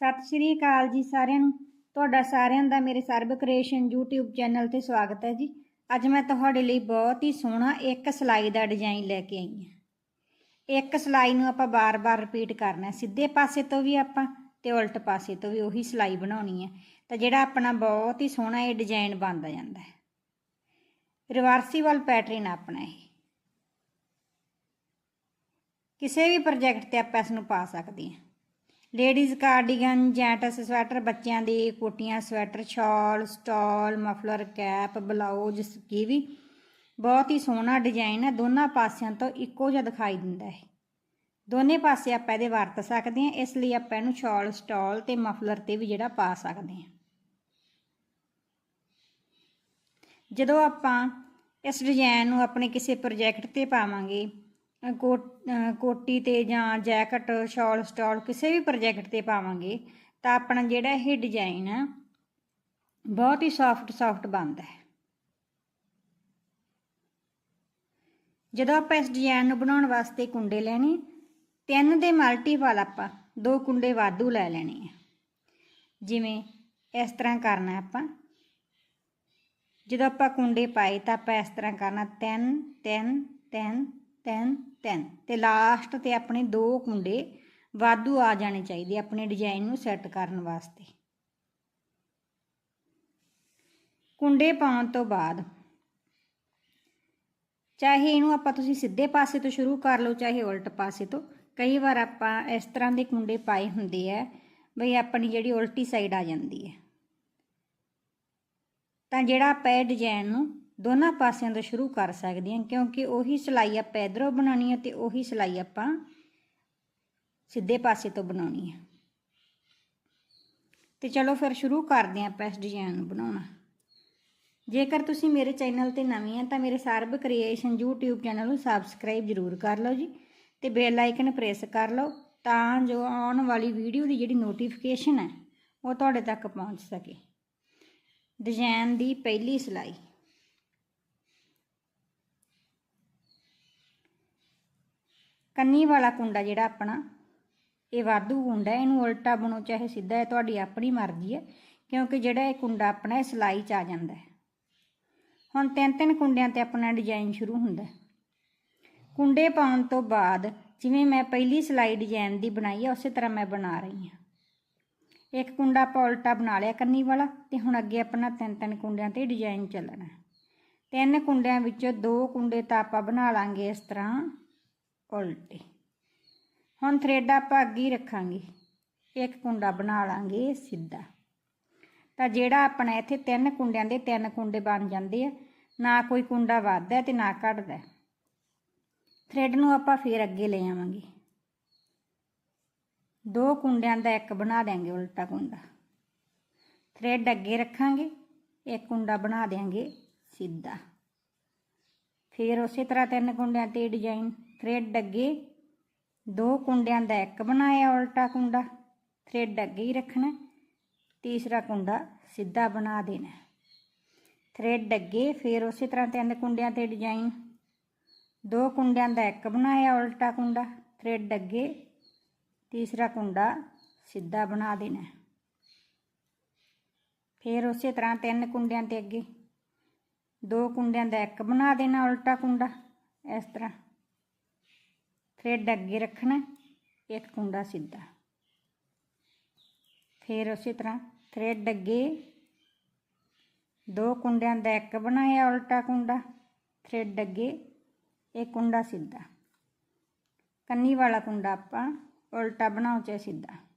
ਸਤਿ ਸ਼੍ਰੀ ਅਕਾਲ ਜੀ ਸਾਰਿਆਂ ਨੂੰ। ਤੁਹਾਡਾ ਸਾਰਿਆਂ ਦਾ ਮੇਰੇ ਸਰਬ ਕ੍ਰੀਏਸ਼ਨ YouTube ਚੈਨਲ ਤੇ ਸਵਾਗਤ ਹੈ ਜੀ। ਅੱਜ ਮੈਂ ਤੁਹਾਡੇ ਲਈ ਬਹੁਤ ਹੀ ਸੋਹਣਾ ਇੱਕ ਸਲਾਈ ਦਾ ਡਿਜ਼ਾਈਨ ਲੈ ਕੇ ਆਈ ਹਾਂ। ਇੱਕ ਸਲਾਈ ਨੂੰ ਆਪਾਂ ਬਾਰ-ਬਾਰ ਰਿਪੀਟ ਕਰਨਾ ਸਿੱਧੇ ਪਾਸੇ ਤੋਂ ਵੀ ਆਪਾਂ ਤੇ ਉਲਟ ਪਾਸੇ ਤੋਂ ਵੀ ਉਹੀ ਸਲਾਈ ਬਣਾਉਣੀ ਹੈ। ਤਾਂ ਜਿਹੜਾ ਆਪਣਾ ਬਹੁਤ ਹੀ ਸੋਹਣਾ ਇਹ ਡਿਜ਼ਾਈਨ ਬਣਦਾ ਜਾਂਦਾ ਹੈ। ਰਿਵਰਸੀਬਲ ਪੈਟਰਨ ਆਪਣਾ ਇਹ। ਕਿਸੇ ਵੀ ਪ੍ਰੋਜੈਕਟ ਤੇ ਆਪਾਂ ਇਸ ਨੂੰ ਪਾ ਸਕਦੇ ਹਾਂ। ਲੇਡੀਜ਼ ਕਾਰਡੀਗਨ ਜੈਂਟਸ ਸਵੈਟਰ ਬੱਚਿਆਂ ਦੇ ਕੋਟੀਆਂ ਸਵੈਟਰ ਸ਼ਾਲ stole muffler cap blouse skivvy ਬਹੁਤ ਹੀ ਸੋਹਣਾ ਡਿਜ਼ਾਈਨ ਹੈ। ਦੋਨਾਂ ਪਾਸਿਆਂ ਤੋਂ ਇੱਕੋ ਜਿਹਾ ਦਿਖਾਈ ਦਿੰਦਾ ਹੈ। ਦੋਨੇ ਪਾਸੇ ਆਪਾਂ ਇਹਦੇ ਵਰਤ ਸਕਦੇ ਹਾਂ। ਇਸ ਲਈ ਆਪਾਂ ਇਹਨੂੰ ਸ਼ਾਲ ਸਟਾਲ ਤੇ ਮਫਲਰ ਤੇ ਵੀ ਜਿਹੜਾ ਪਾ ਸਕਦੇ ਹਾਂ। ਜਦੋਂ ਆਪਾਂ ਇਸ ਡਿਜ਼ਾਈਨ ਨੂੰ ਆਪਣੇ ਕਿਸੇ ਪ੍ਰੋਜੈਕਟ ਤੇ ਪਾਵਾਂਗੇ ਕੋਟੀ ਤੇ ਜਾਂ ਜੈਕਟ, ਸ਼ਾਲ, ਸਟਾਲ ਕਿਸੇ ਵੀ ਪ੍ਰੋਜੈਕਟ ਤੇ ਪਾਵਾਂਗੇ, ਤਾਂ ਆਪਣਾ ਜਿਹੜਾ ਇਹ ਡਿਜ਼ਾਈਨ ਆ, ਬਹੁਤ ਹੀ ਸੌਫਟ ਸੌਫਟ ਬਣਦਾ ਹੈ। ਜਦੋਂ ਆਪਾਂ ਇਸ ਡਿਜ਼ਾਈਨ ਨੂੰ ਬਣਾਉਣ ਵਾਸਤੇ ਕੁੰਡੇ ਲੈਣੇ, ਤਿੰਨ ਦੇ ਮਲਟੀਪਲ ਆਪਾਂ ਦੋ ਕੁੰਡੇ ਵਾਧੂ ਲੈ ਲੈਣੇ ਆ। ਜਿਵੇਂ ਇਸ ਤਰ੍ਹਾਂ ਕਰਨਾ ਆਪਾਂ। ਜਦੋਂ ਆਪਾਂ ਕੁੰਡੇ ਪਾਏ ਤਾਂ ਆਪਾਂ ਇਸ ਤਰ੍ਹਾਂ ਕਰਨਾ 3 3 3 3 3 ਤੇ ਲਾਸਟ ਤੇ ਆਪਣੇ ਦੋ ਕੁੰਡੇ ਵਾਧੂ ਆ ਜਾਣੇ ਚਾਹੀਦੇ ਆਪਣੇ ਡਿਜ਼ਾਈਨ ਨੂੰ ਸੈੱਟ ਕਰਨ ਵਾਸਤੇ। ਕੁੰਡੇ ਪਾਉਣ ਤੋਂ ਬਾਅਦ ਚਾਹੇ ਇਹਨੂੰ ਆਪਾਂ ਤੁਸੀਂ ਸਿੱਧੇ ਪਾਸੇ ਤੋਂ ਸ਼ੁਰੂ ਕਰ ਲਓ, ਚਾਹੇ ਉਲਟ ਪਾਸੇ ਤੋਂ, ਕਈ ਵਾਰ ਆਪਾਂ ਇਸ ਤਰ੍ਹਾਂ ਦੇ ਕੁੰਡੇ ਪਾਏ ਹੁੰਦੇ ਆ, ਬਈ ਆਪਣੀ ਜਿਹੜੀ ਉਲਟੀ ਸਾਈਡ ਆ ਜਾਂਦੀ ਹੈ। ਤਾਂ ਜਿਹੜਾ ਆਪਾਂ ਇਹ ਡਿਜ਼ਾਈਨ ਨੂੰ ਦੋਨਾਂ ਪਾਸਿਆਂ ਤੋਂ ਸ਼ੁਰੂ ਕਰ ਸਕਦੇ ਹਾਂ ਕਿਉਂਕਿ ਉਹੀ ਸਿਲਾਈ ਆਪਾਂ ਇਧਰੋਂ ਬਣਾਉਣੀ ਹੈ ਤੇ ਉਹੀ ਸਿਲਾਈ ਆਪਾਂ ਸਿੱਧੇ ਪਾਸੇ ਤੋਂ ਬਣਾਉਣੀ ਹੈ ਤੇ ਚਲੋ ਫਿਰ ਸ਼ੁਰੂ ਕਰਦੇ ਹਾਂ ਆਪਾਂ ਇਸ ਡਿਜ਼ਾਈਨ ਨੂੰ ਬਣਾਉਣਾ। ਜੇਕਰ ਤੁਸੀਂ ਮੇਰੇ ਚੈਨਲ ਤੇ ਨਵੇਂ ਆ ਤਾਂ ਮੇਰੇ ਸਰਬ ਕ੍ਰੀਏਸ਼ਨ YouTube ਚੈਨਲ ਨੂੰ ਸਬਸਕ੍ਰਾਈਬ ਜ਼ਰੂਰ ਕਰ ਲਓ ਜੀ ਤੇ ਬੈਲ ਆਈਕਨ ਪ੍ਰੈਸ ਕਰ ਲਓ ਤਾਂ ਜੋ ਆਉਣ ਵਾਲੀ ਵੀਡੀਓ ਦੀ ਜਿਹੜੀ ਨੋਟੀਫਿਕੇਸ਼ਨ ਹੈ ਉਹ ਤੁਹਾਡੇ ਤੱਕ ਪਹੁੰਚ ਸਕੇ। ਡਿਜ਼ਾਈਨ ਦੀ ਪਹਿਲੀ ਸਿਲਾਈ। ਕੰਨੀ ਵਾਲਾ ਕੁੰਡਾ ਜਿਹੜਾ ਆਪਣਾ, ਇਹ ਵਾਧੂ ਕੁੰਡਾ ਇਹਨੂੰ ਉਲਟਾ ਬਣੋ, ਚਾਹੇ ਸਿੱਧਾ ਹੈ ਤੁਹਾਡੀ ਆਪਣੀ ਮਰਜ਼ੀ ਹੈ, ਕਿਉਂਕਿ ਜਿਹੜਾ ਇਹ ਕੁੰਡਾ ਆਪਣਾ, ਇਹ ਸਿਲਾਈ 'ਚ ਆ ਜਾਂਦਾ ਹੈ। ਹੁਣ ਤਿੰਨ ਤਿੰਨ ਕੁੰਡਿਆਂ ਤੇ ਆਪਣਾ ਡਿਜ਼ਾਈਨ ਸ਼ੁਰੂ ਹੁੰਦਾ ਹੈ। ਕੁੰਡੇ ਪਾਉਣ ਤੋਂ ਬਾਅਦ, ਜਿਵੇਂ ਮੈਂ ਪਹਿਲੀ ਸਿਲਾਈ ਡਿਜ਼ਾਈਨ ਦੀ ਬਣਾਈ ਹੈ, ਉਸੇ ਤਰ੍ਹਾਂ ਮੈਂ ਬਣਾ ਰਹੀ ਹਾਂ। ਇੱਕ ਕੁੰਡਾ ਆਪਾਂ ਉਲਟਾ ਬਣਾ ਲਿਆ ਕੰਨੀ ਵਾਲਾ, ਤੇ ਹੁਣ ਅੱਗੇ ਆਪਣਾ ਤਿੰਨ ਤਿੰਨ ਕੁੰਡਿਆਂ ਤੇ ਡਿਜ਼ਾਈਨ ਚੱਲਣਾ ਤਿੰਨ ਕੁੰਡਿਆਂ ਵਿੱਚੋਂ ਦੋ ਕੁੰਡੇ ਤਾਂ ਆਪਾਂ ਬਣਾ ਲਾਂਗੇ ਇਸ ਤਰ੍ਹਾਂ। ਉਲਟੇ। ਹੁਣ ਥਰੈਡ ਆਪਾਂ ਅੱਗੇ ਹੀ ਰੱਖਾਂਗੇ। ਇੱਕ ਕੁੰਡਾ ਬਣਾ ਲਾਂਗੇ ਸਿੱਧਾ। ਤਾਂ ਜਿਹੜਾ ਆਪਣਾ ਇੱਥੇ ਤਿੰਨ ਕੁੰਡਿਆਂ ਦੇ ਤਿੰਨ ਕੁੰਡੇ ਬਣ ਜਾਂਦੇ ਆ, ਨਾ ਕੋਈ ਕੁੰਡਾ ਵੱਧਦਾ ਤੇ ਨਾ ਘਟਦਾ। ਥਰੈਡ ਨੂੰ ਆਪਾਂ ਫੇਰ ਅੱਗੇ ਲੈ ਆਵਾਂਗੇ। ਦੋ ਕੁੰਡਿਆਂ ਦਾ ਇੱਕ ਬਣਾ ਦੇਾਂਗੇ ਉਲਟਾ ਕੁੰਡਾ। ਥਰੈਡ ਅੱਗੇ ਰੱਖਾਂਗੇ, ਇੱਕ ਕੁੰਡਾ ਬਣਾ ਦੇਾਂਗੇ ਸਿੱਧਾ। ਫਿਰ ਉਸੇ ਤਰ੍ਹਾਂ ਤਿੰਨ ਕੁੰਡਿਆਂ ਤੇ ਡਿਜ਼ਾਈਨ ਥਰੈਡ ਅੱਗੇ ਦੋ ਕੁੰਡਿਆਂ ਦਾ ਇੱਕ ਬਣਾਇਆ ਉਲਟਾ ਕੁੰਡਾ ਥਰੈਡ ਅੱਗੇ ਹੀ ਰੱਖਣਾ। ਤੀਸਰਾ ਕੁੰਡਾ ਸਿੱਧਾ ਬਣਾ ਦੇਣਾ। ਥਰੈਡ ਅੱਗੇ ਫਿਰ ਉਸੇ ਤਰ੍ਹਾਂ ਤਿੰਨ ਕੁੰਡਿਆਂ ਤੇ ਡਿਜ਼ਾਈਨ ਦੋ ਕੁੰਡਿਆਂ ਦਾ ਇੱਕ ਬਣਾਇਆ ਉਲਟਾ ਕੁੰਡਾ ਥਰੈਡ ਅੱਗੇ ਤੀਸਰਾ ਕੁੰਡਾ ਸਿੱਧਾ ਬਣਾ ਦੇਣਾ। ਫਿਰ ਉਸੇ ਤਰ੍ਹਾਂ ਤਿੰਨ ਕੁੰਡਿਆਂ ਤੇ ਅੱਗੇ। ਦੋ ਕੁੰਡਿਆਂ ਦਾ ਇੱਕ ਬਣਾ ਦੇਣਾ ਉਲਟਾ ਕੁੰਡਾ, ਇਸ ਤਰ੍ਹਾਂ। ਥਰੈਡ ਅੱਗੇ ਰੱਖਣਾ, ਇੱਕ ਕੁੰਡਾ ਸਿੱਧਾ। ਫਿਰ ਉਸੇ ਤਰ੍ਹਾਂ ਥਰੈਡ ਅੱਗੇ ਦੋ ਕੁੰਡਿਆਂ ਦਾ ਇੱਕ ਬਣਾਇਆ ਉਲਟਾ ਕੁੰਡਾ ਥਰੈਡ ਅੱਗੇ ਇਹ ਕੁੰਡਾ ਸਿੱਧਾ। ਕੰਨੀ ਵਾਲਾ ਕੁੰਡਾ ਆਪਾਂ ਉਲਟਾ ਬਣਾਓ ਚਾਹੇ ਸਿੱਧਾ।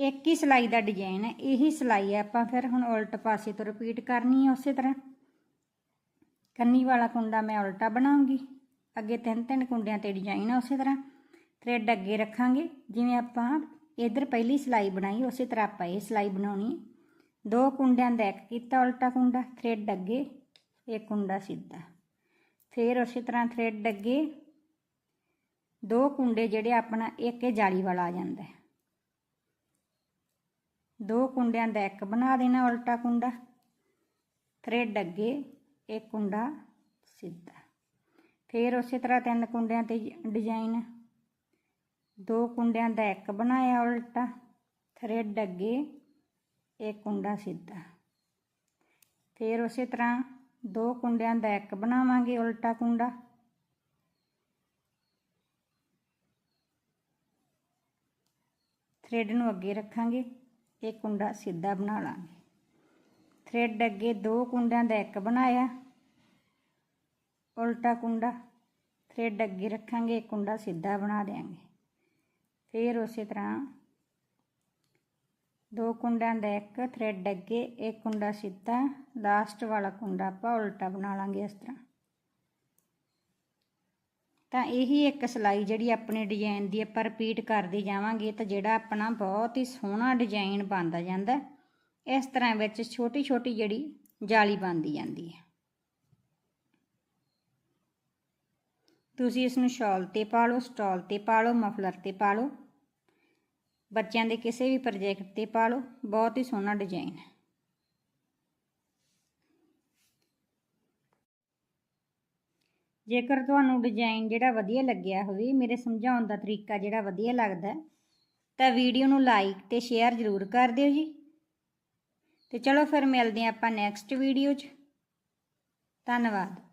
ਇੱਕ ਹੀ ਸਿਲਾਈ ਦਾ ਡਿਜ਼ਾਈਨ ਹੈ, ਇਹੀ ਸਿਲਾਈ ਹੈ। ਆਪਾਂ ਫਿਰ ਹੁਣ ਉਲਟ ਪਾਸੇ ਤੋਂ ਰਿਪੀਟ ਕਰਨੀ ਹੈ ਉਸੇ ਤਰ੍ਹਾਂ। ਕੰਨੀ ਵਾਲਾ ਕੁੰਡਾ ਮੈਂ ਉਲਟਾ ਬਣਾਉਂਗੀ। ਅੱਗੇ ਤਿੰਨ ਤਿੰਨ ਕੁੰਡਿਆਂ ਤੇ ਡਿਜ਼ਾਈਨ ਹੈ ਉਸੇ ਤਰ੍ਹਾਂ। ਥਰੈਡ ਅੱਗੇ ਰੱਖਾਂਗੇ। ਜਿਵੇਂ ਆਪਾਂ ਇਧਰ ਪਹਿਲੀ ਸਿਲਾਈ ਬਣਾਈ, ਉਸੇ ਤਰ੍ਹਾਂ ਆਪਾਂ ਇਹ ਸਿਲਾਈ ਬਣਾਉਣੀ ਦੋ ਕੁੰਡਿਆਂ ਦਾ ਇੱਕ ਕੀਤਾ ਉਲਟਾ ਕੁੰਡਾ ਥਰੈਡ ਅੱਗੇ, ਇਹ ਕੁੰਡਾ ਸਿੱਧਾ। ਫਿਰ ਉਸੇ ਤਰ੍ਹਾਂ ਥਰੈਡ ਅੱਗੇ ਦੋ ਕੁੰਡੇ ਜਿਹੜੇ ਆਪਣਾ ਇੱਕ ਇਹ ਜਾਲੀ ਵਾਲਾ ਆ ਜਾਂਦਾ ਦੋ ਕੁੰਡਿਆਂ ਦਾ ਇੱਕ ਬਣਾ ਦੇਣਾ ਉਲਟਾ ਕੁੰਡਾ। ਥਰੈਡ ਅੱਗੇ, ਇੱਕ ਕੁੰਡਾ ਸਿੱਧਾ। ਫਿਰ ਉਸੇ ਤਰ੍ਹਾਂ ਤਿੰਨ ਕੁੰਡਿਆਂ ਤੇ ਡਿਜ਼ਾਈਨ ਦੋ ਕੁੰਡਿਆਂ ਦਾ ਇੱਕ ਬਣਾਇਆ ਉਲਟਾ। ਥਰੈਡ ਅੱਗੇ, ਇੱਕ ਕੁੰਡਾ ਸਿੱਧਾ। ਫਿਰ ਉਸੇ ਤਰ੍ਹਾਂ ਦੋ ਕੁੰਡਿਆਂ ਦਾ ਇੱਕ ਬਣਾਵਾਂਗੇ ਉਲਟਾ ਕੁੰਡਾ। ਥਰੈਡ ਨੂੰ ਅੱਗੇ ਰੱਖਾਂਗੇ। ਇਹ ਕੁੰਡਾ ਸਿੱਧਾ ਬਣਾ ਲਾਂਗੇ। ਥਰੈਡ ਅੱਗੇ ਦੋ ਕੁੰਡਿਆਂ ਦਾ ਇੱਕ ਬਣਾਇਆ। ਉਲਟਾ ਕੁੰਡਾ ਥਰੈਡ ਅੱਗੇ ਰੱਖਾਂਗੇ ਇੱਕ ਕੁੰਡਾ ਸਿੱਧਾ ਬਣਾ ਦੇਾਂਗੇ ਫਿਰ ਉਸੇ ਤਰ੍ਹਾਂ ਦੋ ਕੁੰਡਿਆਂ ਦਾ ਇੱਕ ਥਰੈਡ ਅੱਗੇ ਇੱਕ ਕੁੰਡਾ ਸਿੱਧਾ ਲਾਸਟ ਵਾਲਾ ਕੁੰਡਾ ਆਪਾਂ ਉਲਟਾ ਬਣਾ ਲਾਂਗੇ ਇਸ ਤਰ੍ਹਾਂ। ਤਾਂ ਇਹੀ ਇੱਕ ਸਿਲਾਈ ਜਿਹੜੀ ਆਪਣੇ ਡਿਜ਼ਾਈਨ ਦੀ ਆਪਾਂ ਰਿਪੀਟ ਕਰਦੇ ਜਾਵਾਂਗੇ ਤਾਂ ਜਿਹੜਾ ਆਪਣਾ ਬਹੁਤ ਹੀ ਸੋਹਣਾ ਡਿਜ਼ਾਈਨ ਬਣਦਾ ਜਾਂਦਾ ਇਸ ਤਰ੍ਹਾਂ ਵਿੱਚ ਛੋਟੀ ਛੋਟੀ ਜਿਹੜੀ ਜਾਲੀ ਬਣਦੀ ਜਾਂਦੀ ਹੈ। ਤੁਸੀਂ ਇਸ ਨੂੰ ਸ਼ਾਲ ਤੇ ਪਾ ਲਓ, ਸਟਾਲ ਤੇ ਪਾ ਲਓ, ਮਫਲਰ ਤੇ ਪਾ ਲਓ। ਬੱਚਿਆਂ ਦੇ ਕਿਸੇ ਵੀ ਪ੍ਰੋਜੈਕਟ ਤੇ ਪਾ ਲਓ, ਬਹੁਤ ਹੀ ਸੋਹਣਾ ਡਿਜ਼ਾਈਨ ਹੈ। ਜੇਕਰ ਤੁਹਾਨੂੰ ਡਿਜ਼ਾਈਨ ਜਿਹੜਾ ਵਧੀਆ ਲੱਗਿਆ ਹੋਵੇ, ਮੇਰੇ ਸਮਝਾਉਣ ਦਾ ਤਰੀਕਾ ਜਿਹੜਾ ਵਧੀਆ ਲੱਗਦਾ ਤਾਂ ਵੀਡੀਓ ਨੂੰ ਲਾਈਕ ਤੇ ਸ਼ੇਅਰ ਜ਼ਰੂਰ ਕਰ ਦਿਓ ਜੀ। ਤੇ ਚਲੋ ਫਿਰ ਮਿਲਦੇ ਹਾਂ ਆਪਾਂ ਨੈਕਸਟ ਵੀਡੀਓ 'ਚ। ਧੰਨਵਾਦ।